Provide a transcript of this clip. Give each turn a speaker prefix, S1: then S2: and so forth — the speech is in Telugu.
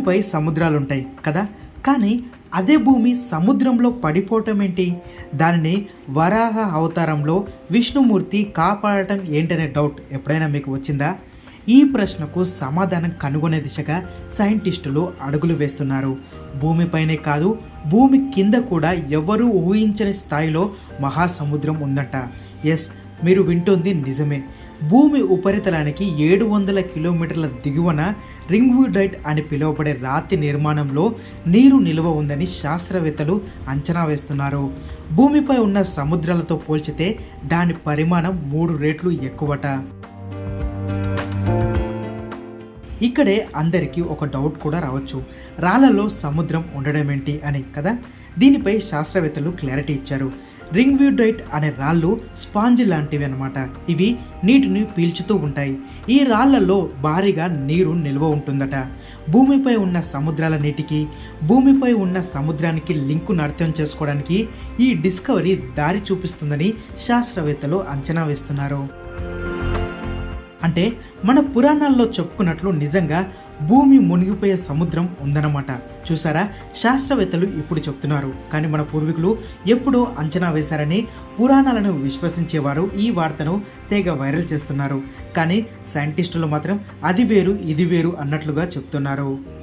S1: భూమిపై సముద్రాలుంటాయి కదా? కానీ అదే భూమి సముద్రంలో పడిపోవటం ఏంటి దానిని వరాహ అవతారంలో విష్ణుమూర్తి కాపాడటం ఏంటనే డౌట్ ఎప్పుడైనా మీకు వచ్చిందా? ఈ ప్రశ్నకు సమాధానం కనుగొనే దిశగా సైంటిస్టులు అడుగులు వేస్తున్నారు. భూమిపైనే కాదు భూమి కింద కూడా ఎవరూ ఊహించని స్థాయిలో మహాసముద్రం ఉందట. ఎస్ మీరు వింటుంది నిజమే. భూమి ఉపరితలానికి ఏడు వందల కిలోమీటర్ల దిగువన రింగ్వుడైట్ అని పిలువబడే రాతి నిర్మాణంలో నీరు నిల్వ ఉందని శాస్త్రవేత్తలు అంచనా వేస్తున్నారు. భూమిపై ఉన్న సముద్రాలతో పోల్చితే దాని పరిమాణం మూడు రేట్లు ఎక్కువట. ఇక్కడే అందరికీ ఒక డౌట్ కూడా రావచ్చు. రాళ్ళలో సముద్రం ఉండడం ఏంటి అని కదా? దీనిపై శాస్త్రవేత్తలు క్లారిటీ ఇచ్చారు. రింగ్వ్యూడైట్ అనే రాళ్ళు స్పాంజ్ లాంటివి అనమాట ఇవి నీటిని పీల్చుతూ ఉంటాయి. ఈ రాళ్ళలో భారీగా నీరు నిల్వ ఉంటుందట. భూమిపై ఉన్న సముద్రాల నీటికి భూమిపై ఉన్న సముద్రానికి లింకును అర్థం చేసుకోవడానికి ఈ డిస్కవరీ దారి చూపిస్తుందని శాస్త్రవేత్తలు అంచనా వేస్తున్నారు. అంటే మన పురాణాల్లో చెప్పుకున్నట్లు నిజంగా భూమి మునిగిపోయే సముద్రం ఉందన్నమాట. చూసారా? శాస్త్రవేత్తలు ఇప్పుడు చెప్తున్నారు. కానీ మన పూర్వీకులు ఎప్పుడో అంచనా వేశారని పురాణాలను విశ్వసించేవారు ఈ వార్తను తెగ వైరల్ చేస్తున్నారు. కానీ సైంటిస్టులు మాత్రం అది వేరు ఇది వేరు అన్నట్లుగా చెప్తున్నారు.